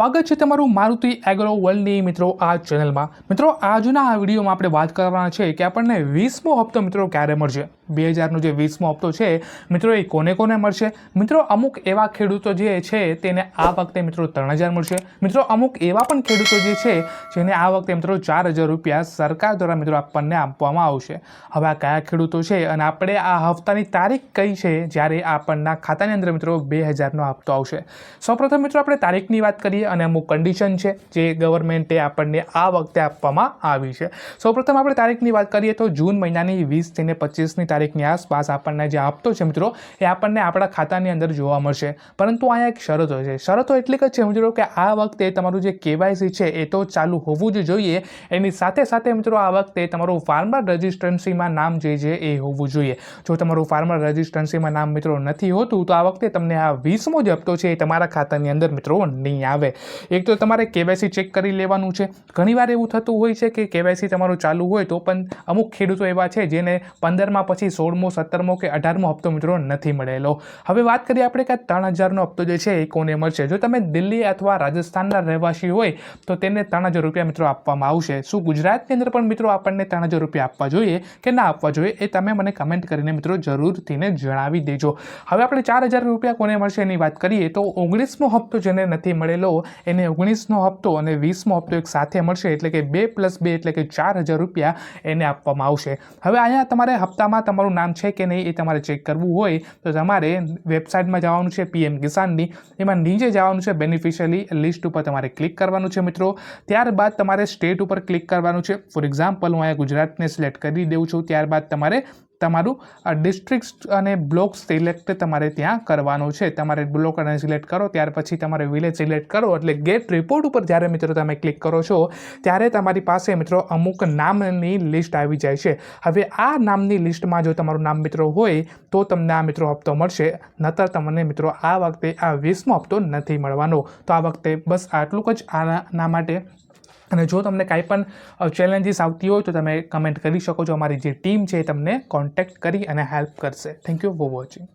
સ્વાગત છે તમારું મારુતિ એગ્રો વર્લ્ડની. મિત્રો, આ ચેનલમાં, મિત્રો, આજના આ વિડીયોમાં આપણે વાત કરવાના છે કે આપણને વીસમો હપ્તો, મિત્રો, ક્યારે મળશે? બે હજારનો જે વીસમો હપ્તો છે, મિત્રો, એ કોને કોને મળશે? મિત્રો, અમુક એવા ખેડૂતો જે છે, તેને આ વખતે, મિત્રો, ત્રણ હજાર મળશે. મિત્રો, અમુક એવા પણ ખેડૂતો જે છે, જેને આ વખતે, મિત્રો, ચાર હજાર રૂપિયા સરકાર દ્વારા, મિત્રો, આપણને આપવામાં આવશે. હવે આ કયા ખેડૂતો છે અને આપણે આ હપ્તાની તારીખ કઈ છે, જ્યારે આપણના ખાતાની અંદર, મિત્રો બે હજારનો હપ્તો આવશે. સૌપ્રથમ, મિત્રો, આપણે તારીખની વાત કરીએ. અને અમુક કન્ડિશન છે જે ગવર્મેન્ટે આપણને આ વખતે આપવામાં આવી છે. સૌપ્રથમ આપણે તારીખની વાત કરીએ તો જૂન મહિનાની વીસથી ને પચીસની તારીખની આસપાસ આપણને જે આપતો છે મિત્રો, એ આપણને આપણા ખાતાની અંદર જોવા મળશે. પરંતુ અહીંયા એક શરતો છે. શરતો એટલી જ છે મિત્રો કે આ વખતે તમારું જે કેવાયસી છે એ તો ચાલુ હોવું જ જોઈએ. એની સાથે સાથે મિત્રો આ વખતે તમારું ફાર્મર રજિસ્ટ્રન્સીમાં નામ જે છે એ હોવું જોઈએ. જો તમારું ફાર્મર રજિસ્ટ્રન્સીમાં નામ મિત્રો નથી હોતું, તો આ વખતે તમને આ વીસમો જે હપ્તો છે એ તમારા ખાતાની અંદર મિત્રો નહીં આવે. એક તો તમારે કેવાયસી ચેક કરી લેવાનું છે. ઘણીવાર એવું થતું હોય છે કે કેવાયસી તમારું ચાલુ હોય તો પણ અમુક ખેડૂતો એવા છે જેને પંદરમાં પછી સોળમો, સત્તરમો કે અઢારમો હપ્તો મિત્રો નથી મળેલો. હવે વાત કરીએ આપણે કે ત્રણ હજારનો હપ્તો જે છે એ કોને મળશે? જો તમે દિલ્હી અથવા રાજસ્થાનના રહેવાસી હોય તો તેને ત્રણ હજાર રૂપિયા મિત્રો આપવામાં આવશે. શું ગુજરાતની અંદર પણ મિત્રો આપણને ત્રણ હજાર રૂપિયા આપવા જોઈએ કે ના આપવા જોઈએ એ તમે મને કમેન્ટ કરીને મિત્રો જરૂરથીને જણાવી દેજો. હવે આપણે ચાર હજાર રૂપિયા કોને મળશે એની વાત કરીએ તો ઓગણીસમો હપ્તો જેને નથી મળેલો એને ઓગણીસનો હપ્તો અને વીસમો હપ્તો એક સાથે મળશે, એટલે કે બે પ્લસ બે એટલે કે ચાર હજાર રૂપિયા એને આપવામાં આવશે. હવે અહીંયા તમારે હપ્તામાં તમારું નામ છે કે નહીં એ તમારે ચેક કરવું હોય, તો તમારે વેબસાઇટમાં જવાનું છે પીએમ કિસાનની. એમાં નીચે જવાનું છે બેનિફિશિયલી લિસ્ટ ઉપર તમારે ક્લિક કરવાનું છે મિત્રો. ત્યારબાદ તમારે સ્ટેટ ઉપર ક્લિક કરવાનું છે. ફોર એક્ઝામ્પલ હું અહીંયા ગુજરાતને સિલેક્ટ કરી દઉં છું. ત્યારબાદ તમારે તમારું ડિસ્ટ્રિક્ટ અને બ્લોક સિલેક્ટ તમારે ત્યાં કરવાનું છે. તમારે બ્લોક અને સિલેક્ટ કરો, ત્યાર પછી તમારે વિલેજ સિલેક્ટ કરો, એટલે ગેટ રિપોર્ટ ઉપર જ્યારે મિત્રો તમે ક્લિક કરો છો, ત્યારે તમારી પાસે મિત્રો અમુક નામની લિસ્ટ આવી જાય છે. હવે આ નામની લિસ્ટમાં જો તમારું નામ મિત્રો હોય, તો તમને આ મિત્રો હપ્તો મળશે. નતર તમને મિત્રો આ વખતે આ વીસમો હપ્તો નથી મળવાનો. તો આ વખતે બસ આટલું જ. આના માટે અને જો તમને કાંઈ પણ ચેલેન્જીસ આવતી હોય તો તમે કમેન્ટ કરી શકો છો. અમારી જે ટીમ છે એ તમને કોન્ટેક્ટ કરી અને હેલ્પ કરશે. Thank you for watching